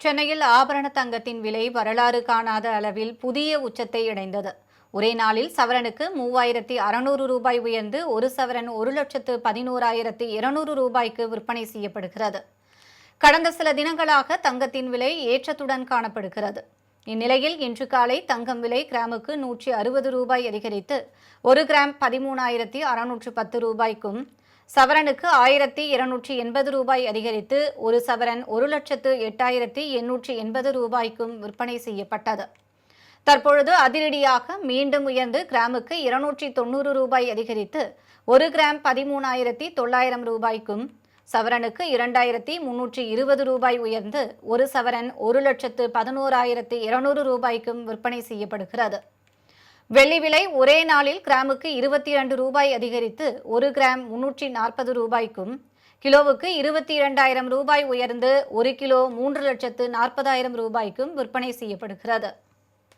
சென்னையில் ஆபரண தங்கத்தின் விலை வரலாறு காணாத அளவில் புதிய உச்சத்தை அடைந்தது. ஒரே நாளில் சவரனுக்கு மூவாயிரத்தி அறுநூறு ரூபாய் உயர்ந்து ஒரு சவரன் ஒரு லட்சத்து பதினோராயிரத்தி இருநூறு ரூபாய்க்கு விற்பனை செய்யப்படுகிறது. கடந்த சில தினங்களாக தங்கத்தின் விலை ஏற்றத்துடன் காணப்படுகிறது. இந்நிலையில் இன்று காலை தங்கம் விலை கிராமுக்கு நூற்றி அறுபது ரூபாய் அதிகரித்து ஒரு கிராம் பதிமூணாயிரத்தி அறுநூற்று பத்து ரூபாய்க்கும் சவரனுக்கு ஆயிரத்தி இருநூற்றி எண்பது ரூபாய் அதிகரித்து ஒரு சவரன் ஒரு லட்சத்து எட்டாயிரத்தி எண்ணூற்றி எண்பது ரூபாய்க்கும் விற்பனை செய்யப்பட்டது. தற்பொழுது அதிரடியாக மீண்டும் உயர்ந்து கிராமுக்கு இருநூற்றி தொண்ணூறு ரூபாய் அதிகரித்து ஒரு கிராம் பதிமூணாயிரத்தி தொள்ளாயிரம் ரூபாய்க்கும் சவரனுக்கு இரண்டாயிரத்தி முன்னூற்றி இருபது ரூபாய் உயர்ந்து ஒரு சவரன் ஒரு லட்சத்து பதினோராயிரத்து இருநூறு ரூபாய்க்கும் விற்பனை செய்யப்படுகிறது. வெள்ளி விலை ஒரே நாளில் கிராமுக்கு இருபத்தி இரண்டு ரூபாய் அதிகரித்து ஒரு கிராம் முன்னூற்றி நாற்பது ரூபாய்க்கும் கிலோவுக்கு இருபத்தி இரண்டாயிரம் ரூபாய் உயர்ந்து ஒரு கிலோ மூன்று லட்சத்து நாற்பதாயிரம் ரூபாய்க்கும் விற்பனை செய்யப்படுகிறது.